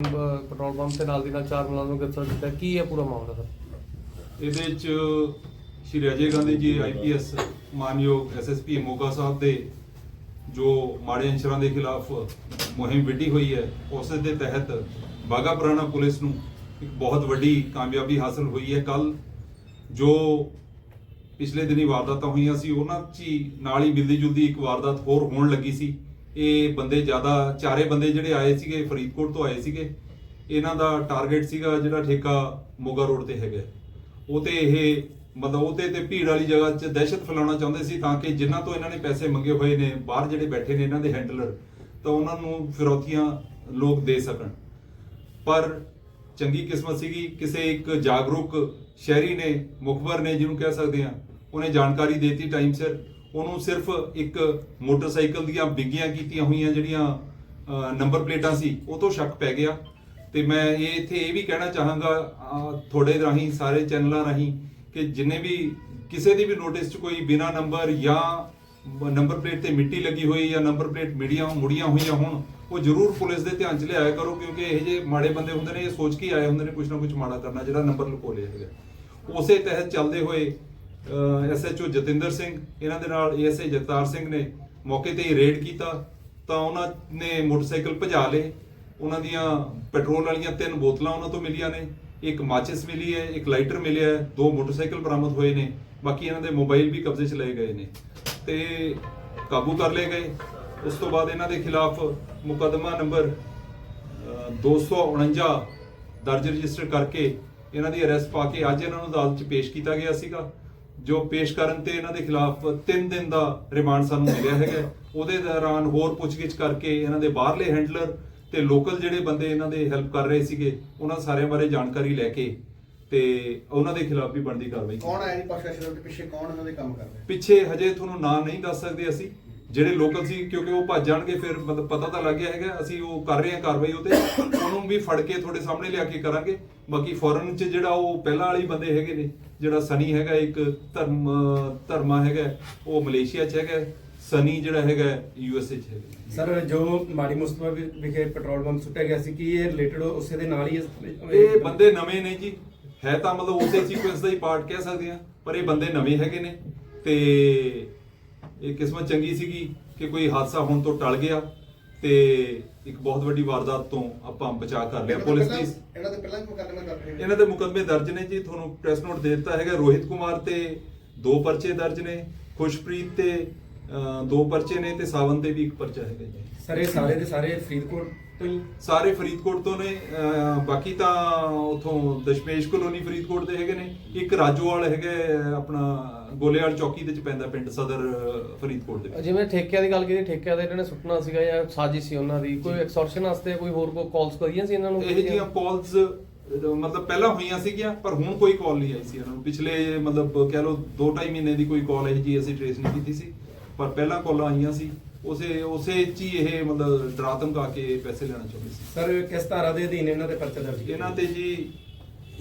Petrol pump ਤੇ ਨਾਲ ਦੀ ਨਾਲ ਚਾਰ ਮੁਲਾਜ਼ਮ ਨੂੰ ਗ੍ਰਿਫਤਾਰ ਕੀਤਾ। ਕੀ ਹੈ ਪੂਰਾ ਮਾਮਲਾ ਸਰ ਇਹਦੇ ਚ ਸ਼੍ਰੀ ਅਜੇ ਗਾਂਧੀ ਜੀ ਆਈਪੀਐਸ ਮਾਨਯੋਗ ਐਸਐਸਪੀ ਮੋਗਾ ਸਾਹਿਬ ਦੇ ਜੋ ਮਾੜੇ ਅੰਸ਼ਰਾਂ ਦੇ ਖਿਲਾਫ ਮੁਹਿੰਮ ਵਿੱਢੀ ਹੋਈ ਹੈ, ਉਸ ਦੇ ਤਹਿਤ ਬਾਗਾ ਪੁਰਾਣਾ ਪੁਲਿਸ ਨੂੰ ਇੱਕ ਬਹੁਤ ਵੱਡੀ ਕਾਮਯਾਬੀ ਹਾਸਲ ਹੋਈ ਹੈ। ਕੱਲ ਜੋ ਪਿਛਲੇ ਦਿਨੀ ਵਾਰਦਾਤਾਂ ਹੋਈਆਂ ਸੀ, ਉਹਨਾਂ 'ਚ ਹੀ ਨਾਲ ਹੀ ਮਿਲਦੀ ਜੁਲਦੀ ਇੱਕ ਵਾਰਦਾਤ ਹੋਰ ਹੋਣ ਲੱਗੀ ਸੀ। ਇਹ ਬੰਦੇ ਜ਼ਿਆਦਾ, ਚਾਰੇ ਬੰਦੇ ਜਿਹੜੇ ਆਏ ਸੀਗੇ, ਫਰੀਦਕੋਟ ਤੋਂ ਆਏ ਸੀਗੇ, ਇਹਨਾਂ ਦਾ ਟਾਰਗੇਟ ਸੀਗਾ ਜਿਹੜਾ ਠੇਕਾ ਮੋਗਾ ਰੋਡ ਤੇ ਹੈਗਾ। ਉਹ ਤੇ ਇਹ ਮਤਲਬ ਉਹ ਤੇ ਤੇ ਭੀੜ ਵਾਲੀ ਜਗ੍ਹਾ 'ਚ ਦਹਿਸ਼ਤ ਫੈਲਾਉਣਾ ਚਾਹੁੰਦੇ ਸੀ ਤਾਂ ਕਿ ਜਿਨ੍ਹਾਂ ਤੋਂ ਇਹਨਾਂ ਨੇ ਪੈਸੇ ਮੰਗੇ ਹੋਏ ਨੇ, ਬਾਹਰ ਜਿਹੜੇ ਬੈਠੇ ਨੇ ਇਹਨਾਂ ਦੇ ਹੈਂਡਲਰ ਤਾਂ ਉਹਨਾਂ ਨੂੰ ਫਿਰੌਤੀਆਂ ਲੋਕ ਦੇ ਸਕਣ। ਪਰ ਚੰਗੀ ਕਿਸਮਤ ਸੀਗੀ, ਕਿਸੇ ਇੱਕ ਜਾਗਰੂਕ ਸ਼ਹਿਰੀ ਨੇ, ਮੁਖਬਰ ਨੇ ਜਿਹਨੂੰ ਕਹਿ ਸਕਦੇ ਆ ਉਹਨੇ ਜਾਣਕਾਰੀ ਦੇਤੀ ਟਾਈਮ ਸਿਰ। ਉਹਨੂੰ ਸਿਰਫ ਇੱਕ ਮੋਟਰਸਾਈਕਲ ਦੀਆਂ ਬਿੱਗੀਆਂ ਕੀਤੀਆਂ ਹੋਈਆਂ ਜਿਹੜੀਆਂ ਨੰਬਰ ਪਲੇਟਾਂ ਸੀ ਉਹ ਤੋਂ ਸ਼ੱਕ ਪੈ ਗਿਆ। ਤੇ ਮੈਂ ਇਹ ਇੱਥੇ ਇਹ ਵੀ ਕਹਿਣਾ ਚਾਹਾਂਗਾ ਅਹ, ਤੁਹਾਡੇ ਰਾਹੀਂ ਸਾਰੇ ਚੈਨਲਾਂ ਰਾਹੀਂ ਕਿ ਜਿੰਨੇ ਵੀ ਕਿਸੇ ਦੀ ਵੀ ਨੋਟਿਸ 'ਚ ਕੋਈ ਬਿਨਾ ਨੰਬਰ ਜਾਂ ਨੰਬਰ ਪਲੇਟ ਤੇ ਮਿੱਟੀ ਲੱਗੀ ਹੋਈ ਜਾਂ ਨੰਬਰ ਪਲੇਟ ਮਿੜੀਆਂ ਮੁੜੀਆਂ ਹੋਈਆਂ ਹੋਣ ਉਹ ਜ਼ਰੂਰ ਪੁਲਿਸ ਦੇ ਧਿਆਨ 'ਚ ਲਿਆਇਆ ਕਰੋ ਕਿਉਂਕਿ ਇਹ ਜੇ ਮਾੜੇ ਬੰਦੇ ਹੁੰਦੇ ਨੇ ਇਹ ਸੋਚ ਕੇ ਆਏ ਹੁੰਦੇ ਨੇ ਕੁਝ ਨਾ ਕੁਝ ਮਾੜਾ ਕਰਨਾ ਜਿਹੜਾ ਨੰਬਰ ਲੁਕੋ ਲਿਆ ਹੈਗਾ। ਉਸੇ ਤਹਿਤ ਚੱਲਦੇ ਹੋਏ ਐਸਐਚਓ ਜਤਿੰਦਰ ਸਿੰਘ, ਇਹਨਾਂ ਦੇ ਨਾਲ ਏਐਸਆਈ ਜਗਤਾਰ ਸਿੰਘ ਨੇ ਮੌਕੇ ਤੇ ਹੀ ਰੇਡ ਕੀਤਾ। ਤਾਂ ਉਹਨਾਂ ਨੇ ਮੋਟਰਸਾਈਕਲ ਭਜਾ ਲਏ। ਉਹਨਾਂ ਦੀਆਂ ਪੈਟਰੋਲ ਵਾਲੀਆਂ ਤਿੰਨ ਬੋਤਲਾਂ ਉਹਨਾਂ ਤੋਂ ਮਿਲੀਆਂ ਨੇ। ਇੱਕ ਮਾਚਿਸ ਮਿਲੀ ਹੈ, ਇੱਕ ਲਾਈਟਰ ਮਿਲਿਆ ਹੈ। ਦੋ ਮੋਟਰਸਾਈਕਲ ਬਰਾਮਦ ਹੋਏ ਨੇ। ਬਾਕੀ ਇਹਨਾਂ ਦੇ ਮੋਬਾਈਲ ਵੀ ਕਬਜ਼ੇ 'ਚ ਲਏ ਗਏ ਨੇ। ਤੇ ਕਾਬੂ ਕਰ ਲਏ ਗਏ। ਉਸ ਤੋਂ ਬਾਅਦ ਇਹਨਾਂ ਦੇ ਖਿਲਾਫ ਮੁਕੱਦਮਾ ਨੰਬਰ, ਅਹ 249 ਦਰਜ ਰਜਿਸਟਰ ਕਰਕੇ ਇਹਨਾਂ ਦੀ ਅਰੈਸਟ ਪਾ ਕੇ ਅੱਜ ਇਹਨਾਂ ਨੂੰ ਅਦਾਲਤ 'ਚ ਪੇਸ਼ ਕੀਤਾ ਗਿਆ ਸੀਗਾ। ਜੋ ਪੇਸ਼ ਕਰਨ ਤੇ ਇਹਨਾਂ ਦੇ ਖਿਲਾਫ 3 ਦਿਨ ਦਾ ਰਿਮਾਂਡ ਸਾਨੂੰ ਮਿਲਿਆ ਹੈਗਾ। ਉਹਦੇ ਦੌਰਾਨ ਹੋਰ ਪੁੱਛਗਿੱਛ ਕਰਕੇ ਇਹਨਾਂ ਦੇ ਬਾਹਰਲੇ ਹੈਂਡਲਰ ਤੇ ਲੋਕਲ ਜਿਹੜੇ ਬੰਦੇ ਇਹਨਾਂ ਦੇ ਹੈਲਪ ਕਰ ਰਹੇ ਸੀਗੇ ਉਹਨਾਂ ਸਾਰਿਆਂ ਬਾਰੇ ਜਾਣਕਾਰੀ ਲੈ ਕੇ ਤੇ ਉਹਨਾਂ ਦੇ ਖਿਲਾਫ ਵੀ ਬਣਦੀ ਕਾਰਵਾਈ ਕੌਣ ਆਇਆ ਜੀ? ਪ੍ਰੋਫੈਸ਼ਨਲ ਦੇ ਪਿੱਛੇ ਕੌਣ ਇਹਨਾਂ ਦੇ ਕੰਮ ਕਰ ਰਿਹਾ? ਪਿੱਛੇ ਹਜੇ ਤੁਹਾਨੂੰ ਨਾਂ ਨਹੀਂ ਦੱਸ ਸਕਦੇ ਅਸੀਂ। ਜਿਹੜੇ ਲੋਕਲ ਸੀ ਕਿਉਂਕਿ ਉਹ ਭੱਜ ਜਾਣਗੇ ਫਿਰ ਮਤਲਬ ਪਤਾ ਤਾਂ ਲੱਗ ਗਿਆ ਹੈਗਾ ਅਸੀਂ ਉਹ ਕਰ ਰਹੇ ਹਾਂ ਕਾਰਵਾਈ ਉਹਤੇ ਉਹਨੂੰ ਵੀ ਫੜ ਕੇ ਤੁਹਾਡੇ ਸਾਹਮਣੇ ਲਿਆ ਕੇ ਕਰਾਂਗੇ ਬਾਕੀ ਫੋਰਨ ਚ ਜਿਹੜਾ ਉਹ ਪਹਿਲਾਂ ਵਾਲੀ ਬੰਦੇ ਹੈਗੇ ਨੇ ਜਿਹੜਾ ਸਨੀ ਹੈਗਾ ਇੱਕ ਧਰਮ ਧਰਮਾ ਹੈਗਾ ਉਹ ਮਲੇਸ਼ੀਆ ਚ ਹੈਗਾ ਸਨੀ ਜਿਹੜਾ ਹੈਗਾ ਯੂ ਐਸ ਏ ਚ ਹੈਗਾ ਸਰ ਜੋ ਮਾੜੀ ਮੁਸਤਫਾ ਵਿਖੇ ਪੈਟਰੋਲ ਪੰਪ ਸੁੱਟਿਆ ਗਿਆ ਸੀ ਕੀ ਇਹ ਰਿਲੇਟਡ ਉਸੇ ਦੇ ਨਾਲ ਹੀ ਹੈ? ਇਹ ਬੰਦੇ ਨਵੇਂ ਨੇ ਜੀ ਹੈ ਤਾਂ ਮਤਲਬ ਉਸੇ ਸੀਕੁਐਂਸ ਦਾ ਹੀ ਪਾਰਟ ਕਹਿ ਸਕਦੇ ਆ ਪਰ ਇਹ ਬੰਦੇ ਨਵੇਂ ਹੈਗੇ ਨੇ ਤੇ ਇਹ ਕਿਸਮਤ ਚੰਗੀ ਸੀਗੀ ਕਿ ਕੋਈ ਹਾਦਸਾ ਹੋਣ ਤੋਂ ਟਲ ਗਿਆ ਤੇ ਇੱਕ ਬਹੁਤ ਵੱਡੀ ਵਾਰਦਾਤ ਤੋਂ ਆਪਾਂ ਬਚਾ ਕਰ ਲਿਆ। ਪੁਲਿਸ ਦੀ ਇਹਨਾਂ ਦੇ ਪਹਿਲਾਂ ਮੁਕੱਦਮੇ ਦਰਜ ਨੇ? ਇਹਨਾਂ ਦੇ ਮੁਕੱਦਮੇ ਦਰਜ ਨੇ ਜੀ। ਤੁਹਾਨੂੰ ਪ੍ਰੈਸ ਨੋਟ ਦੇ ਦਿੱਤਾ ਹੈਗਾ। ਰੋਹਿਤ ਕੁਮਾਰ ਤੇ ਦੋ ਪਰਚੇ ਦਰਜ ਨੇ। ਖੁਸ਼ਪ੍ਰੀਤ ਤੇ ਦੋ ਪਰਚੇ ਨੇ ਤੇ ਸਾਵਨ ਤੇ ਵੀ ਇੱਕ ਪਰਚਾ ਹੈਗਾ ਜੀ। ਸਰ ਇਹ ਸਾਰੇ ਦੇ ਸਾਰੇ ਫਰੀਦਕੋਟ ਤੋਂ ਹੀ? ਸਾਰੇ ਫਰੀਦਕੋਟ ਤੋਂ ਨੇ ਅਹ ਬਾਕੀ ਤਾਂ ਉਥੋਂ ਦਸ਼ਮੇਸ਼ ਕਲੋਨੀ ਫਰੀਦਕੋਟ ਦੇ ਹੈਗੇ ਨੇ ਇੱਕ ਰਾਜੋਵਾਲ ਹੈਗਾ ਆਪਣਾ ਗੋਲੇਵਾਲ ਚੌਕੀ ਦੇ ਚ ਪੈਂਦਾ ਪਿੰਡ ਸਦਰ ਅਹ, ਫਰੀਦਕੋਟ ਦੇ ਵਿੱਚ। ਜਿਵੇਂ ਠੇਕਿਆਂ ਦੀ ਗੱਲ ਕੀਤੀ ਠੇਕਿਆਂ ਦੇ ਇਹਨਾਂ ਨੇ ਸੁੱਟਣਾ ਸੀਗਾ ਜਾਂ ਸਾਜ਼ਿਸ਼ ਸੀ ਉਹਨਾਂ ਦੀ ਕੋਈ ਐਕਸਟੋਰਸ਼ਨ ਵਾਸਤੇ ਕੋਈ ਹੋਰ ਕੋਈ ਕਾਲਸ ਕਰੀਆਂ ਸੀ ਇਹਨਾਂ ਨੂੰ? ਇਹ ਜੀਆਂ ਕਾਲਸ ਮਤਲਬ ਪਹਿਲਾਂ ਹੋਈਆਂ ਸੀਗੀਆਂ ਪਰ ਹੁਣ ਕੋਈ ਕਾਲ ਨਹੀਂ ਆਈ ਸੀ ਇਹਨਾਂ ਨੂੰ। ਪਿਛਲੇ ਮਤਲਬ ਕਹਿ ਲਓ 2.5 ਮਹੀਨੇ ਦੀ ਕੋਈ ਕਾਲ ਇਹ ਜੀ ਅਸੀਂ ਟ੍ਰੇਸ ਨਹੀਂ ਕੀਤੀ ਸੀ ਪਰ ਪਹਿਲਾਂ ਕਾਲਾਂ ਆਈਆਂ ਸੀ। ਉਸੇ ਉਸੇ ਚ ਹੀ ਇਹ ਮਤਲਬ ਡਰਾ ਧਮਕਾ ਕੇ ਪੈਸੇ ਲੈਣਾ ਚਾਹੁੰਦੇ ਸੀ ਸਰ ਕਿਸ ਧਾਰਾ ਦੇ ਅਧੀਨ ਇਹਨਾਂ ਦੇ ਪਰਚਾ ਦਰਜ ਕੀਤਾ? ਇਹਨਾਂ ਤੇ ਜੀ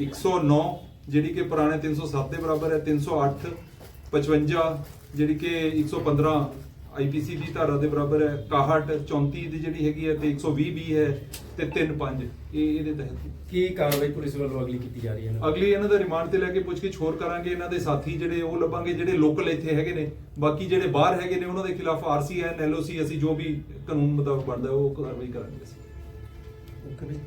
109 ਜਿਹੜੀ ਕਿ ਪੁਰਾਣੇ 307 ਦੇ ਬਰਾਬਰ ਹੈ 308 55 ਜਿਹੜੀ ਕਿ 115 ਆਈਪੀਸੀ ਦੀ ਧਾਰਾ ਦੇ ਬਰਾਬਰ ਹੈ 61 34 ਦੀ ਜਿਹੜੀ ਹੈਗੀ ਹੈ ਤੇ 120 ਵੀ ਹੈ ਤੇ 35 ਇਹ ਇਹਦੇ ਤਹਿਤ। ਕੀ ਕਾਰਵਾਈ ਪੁਲਿਸ ਵੱਲੋਂ ਅਗਲੀ ਕੀਤੀ ਜਾ ਰਹੀ ਹੈ ਇਹਨਾਂ ਅਗਲੀ ਇਹਨਾਂ ਦਾ ਰਿਮਾਂਡ ਤੇ ਲੈ ਕੇ ਪੁੱਛਗਿੱਛ ਹੋਰ ਕਰਾਂਗੇ। ਇਹਨਾਂ ਦੇ ਸਾਥੀ ਜਿਹੜੇ ਉਹ ਲੱਭਾਂਗੇ ਜਿਹੜੇ ਲੋਕਲ ਇੱਥੇ ਹੈਗੇ ਨੇ। ਬਾਕੀ ਜਿਹੜੇ ਬਾਹਰ ਹੈਗੇ ਨੇ ਉਹਨਾਂ ਦੇ ਖਿਲਾਫ ਆਰਸੀ ਐਨ ਐਲਓਸੀ ਅਸੀਂ ਜੋ ਵੀ ਕਾਨੂੰਨ ਮੁਤਾਬਕ ਬਣਦਾ ਉਹ ਕਾਰਵਾਈ ਕਰਾਂਗੇ ਅਸੀਂ। ਓਕੇ ਜੀ